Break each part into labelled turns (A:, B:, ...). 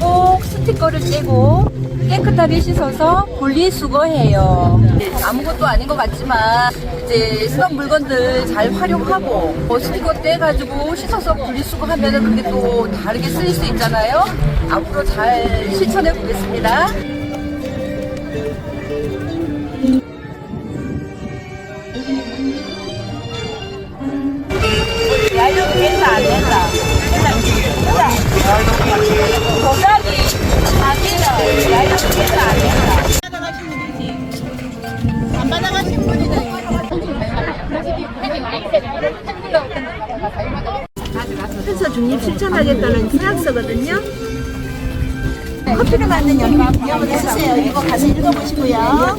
A: 꼭 스티커를 떼고 깨끗하게 씻어서 분리 수거해요. 아무것도 아닌 것 같지만 이제 쓰던 물건들 잘 활용하고 뭐 스티커 떼가지고 씻어서 분리 수거하면 그게 또 다르게 쓰일 수 있잖아요. 앞으로 잘 실천해 보겠습니다.
B: 중립 실천하겠다는 계약서거든요. 커피를 만든 영감을 해주세요. 이거 가서 읽어보시고요.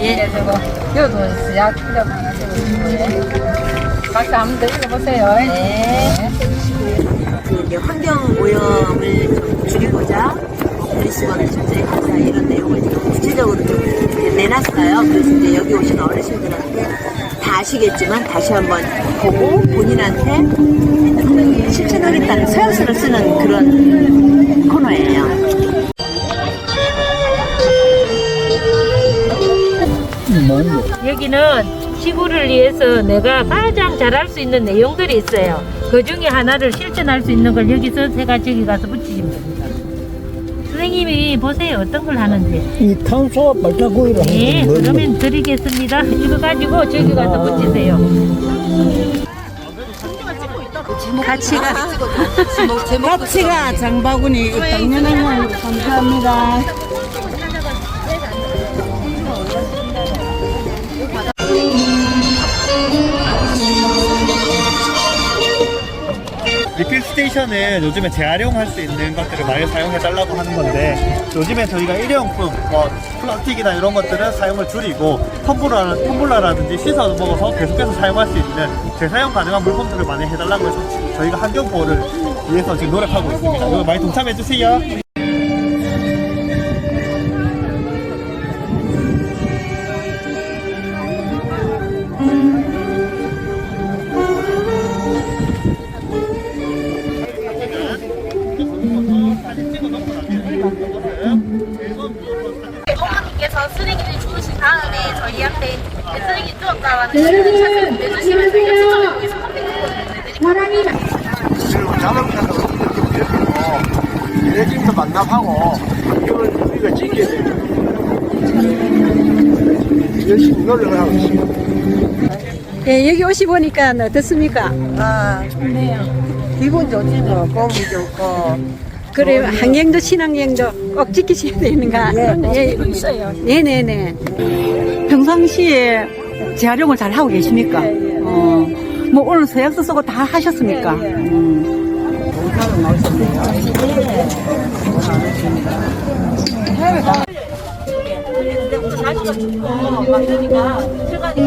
A: 예, 저거, 여도 약 필요 많아서. 각자 한번 더 읽어보세요. 네.
B: 그 이제 환경 오염을 좀 줄이고자 분리수거나 절제 감사 이런 내용을 좀 구체적으로 좀 내놨어요. 그래서 이제 여기 오신 어르신들한테 다 아시겠지만 다시 한번 보고 본인한테 실천하겠다는 서약서를 쓰는 그런 코너예요.
C: 여기는 지구를 위해서 내가 가장 잘할 수 있는 내용들이 있어요. 그 중에 하나를 실천할 수 있는 걸 여기서 제가 저기 가서 붙이시면 됩니다. 선생님이 보세요. 어떤 걸 하는지.
D: 이 탄소와 발자국이라
C: 네, 그러면 드리겠습니다. 이거 가지고 저기 가서 붙이세요.
B: 가치가.
D: 가치가 장바구니 당연한 걸 감사합니다.
E: 스테이션은 요즘에 재활용할 수 있는 것들을 많이 사용해 달라고 하는 건데 요즘에 저희가 일회용품 뭐 플라스틱이나 이런 것들은 사용을 줄이고 텀블러, 텀블러라든지 씻어 먹어서 계속해서 사용할 수 있는 재사용 가능한 물품들을 많이 해달라고 해서 저희가 환경 보호를 위해서 지금 노력하고 있습니다. 이거 많이 동참해 주세요.
F: 다음에 저희한테 쓰레기 주었다라는 시를 찾아서 내주시면 저희가 추첨을 통해서 커피 드릴게요.
D: 지금 자동차도 만납하고 이걸 우리가 지켜야 돼. 열심히 노력을 하고 있습니다.
B: 예, 여기 오시 보니까 어떻습니까?
G: 아, 좋네요. 기분 좋지 뭐, 공기 좋고.
B: 그래 환경도 친환경도 꼭 지키셔야 되는가? 예, 있어요. 네네네.
H: 평상시에 재활용을 잘 하고 계십니까? 어, 뭐 오늘 서약서 쓰고 다 하셨습니까? 음.
C: 근데 우리 막 그러니까 혈관이